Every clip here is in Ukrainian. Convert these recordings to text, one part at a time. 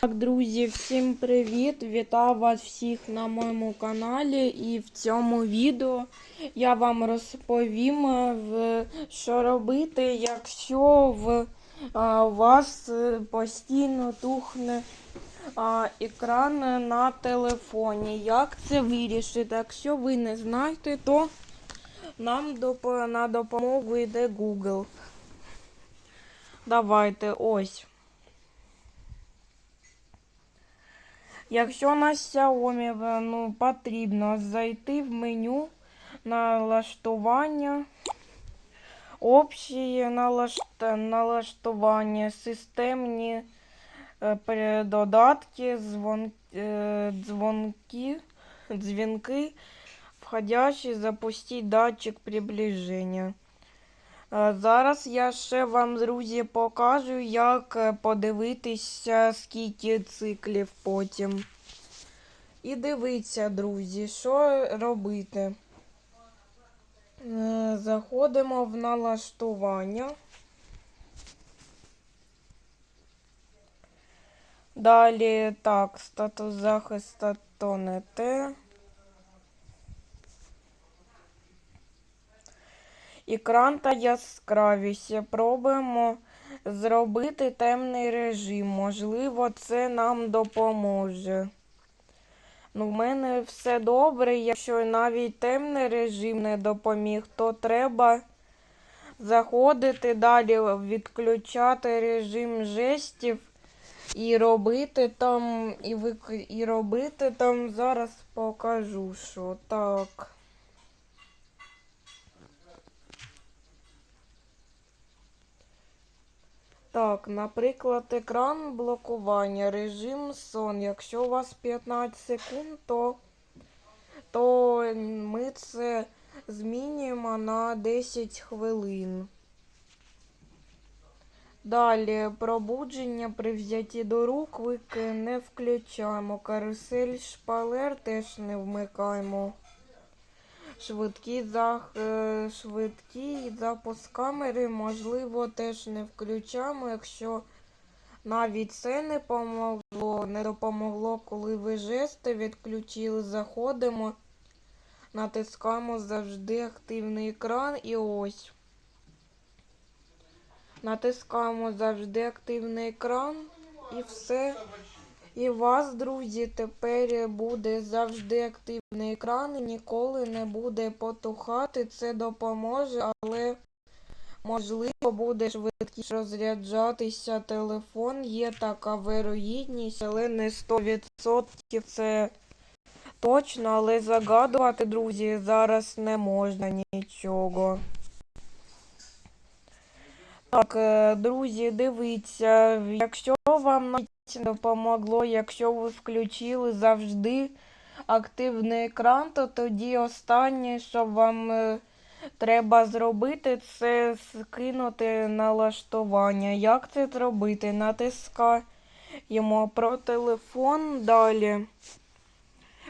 Так, друзі, всім привіт! Вітаю вас всіх на моєму каналі. І в цьому відео я вам розповім, е, що робити, якщо в, у вас е, постійно тухне екран на телефоні. Як це вирішити? Якщо ви не знаєте, то нам на допомогу йде Google. Давайте ось. Якщо на Xiaomi е, ну, потрібно зайти в меню налаштування, общі налашт- налаштування, системні е, додатки, е, дзвонки, дзвінки, входящі, запустіть датчик приближення. Е, Зараз я ще вам, друзі, покажу, як е, подивитися, скільки циклів потім. І дивіться, друзі, що робити. Е, Заходимо в налаштування. Далі, так, статус захисту то не те. Екран та яскравість. Пробуємо зробити темний режим. Можливо, це нам допоможе. Ну, в мене все добре. Якщо навіть темний режим не допоміг, то треба заходити далі, відключати режим жестів і робити там, і, вик... і робити там, зараз покажу, що так. Так, наприклад, екран блокування, режим сон. Якщо у вас 15 секунд, то, то ми це змінюємо на 10 хвилин. Далі пробудження при взятті до рук вик не включаємо. Карусель шпалер теж не вмикаємо. Швидкий, зах... е, швидкий запуск камери, можливо, теж не включаємо, якщо навіть це не помогло, не допомогло, коли ви жести відключили, заходимо, натискаємо завжди активний екран і ось. Натискаємо завжди активний екран і все. І у вас, друзі, тепер буде завжди активний екран ніколи не буде потухати. Це допоможе, але можливо буде швидкіше розряджатися телефон. Є така вирогідність, але не 100% це точно, але загадувати, друзі, зараз не можна нічого. Так, е, друзі, дивіться, якщо вам допомогло, якщо ви включили завжди активний екран, то тоді останнє, що вам е, треба зробити, це скинути налаштування. Як це зробити? Натискаємо про телефон далі.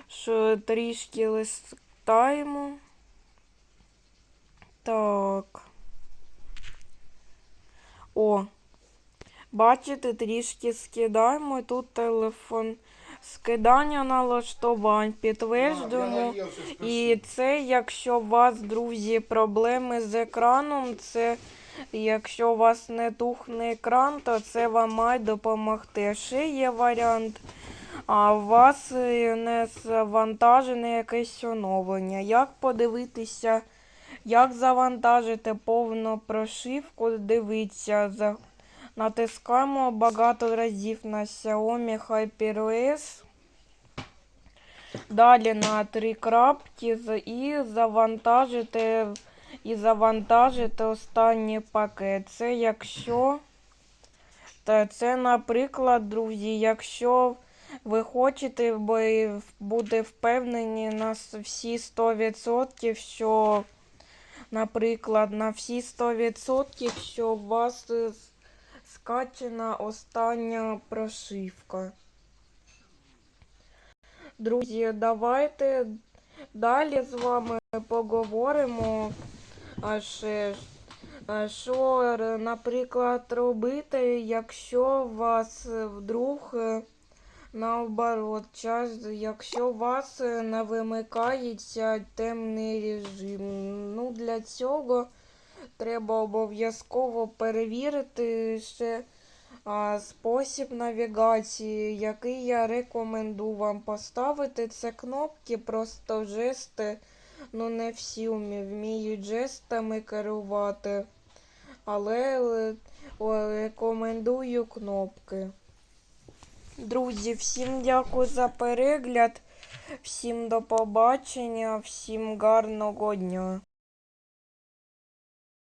Що трішки листаємо. Так. О, бачите, трішки скидаємо. Тут телефон. Скидання налаштувань, підтверджуємо. І це, якщо у вас, друзі, проблеми з екраном, це якщо у вас не тухне екран, то це вам має допомогти. Ще є варіант. А у вас е, не завантажене якесь оновлення. Як подивитися, як завантажити повну прошивку? Дивіться. Натискаємо багато разів на Xiaomi HyperOS. Далі на три крапки і завантажити, і завантажити останній пакет. Це якщо, та це, наприклад, друзі, якщо ви хочете бути впевнені на всі 100%, що, наприклад, на всі 100%, що у вас с- скачана остання прошивка. Друзі, давайте далі з вами поговоримо. Що, наприклад, робити, якщо вас вдруг е, наоборот, якщо вас е, не вимикається темний режим. Ну, для цього треба обов'язково перевірити ще а, спосіб навігації, який я рекомендую вам поставити. Це кнопки, просто жести. Ну, не всі вміють жестами керувати. Але е, рекомендую кнопки. Друзі, всім дякую за перегляд. Всім до побачення, всім гарного дня.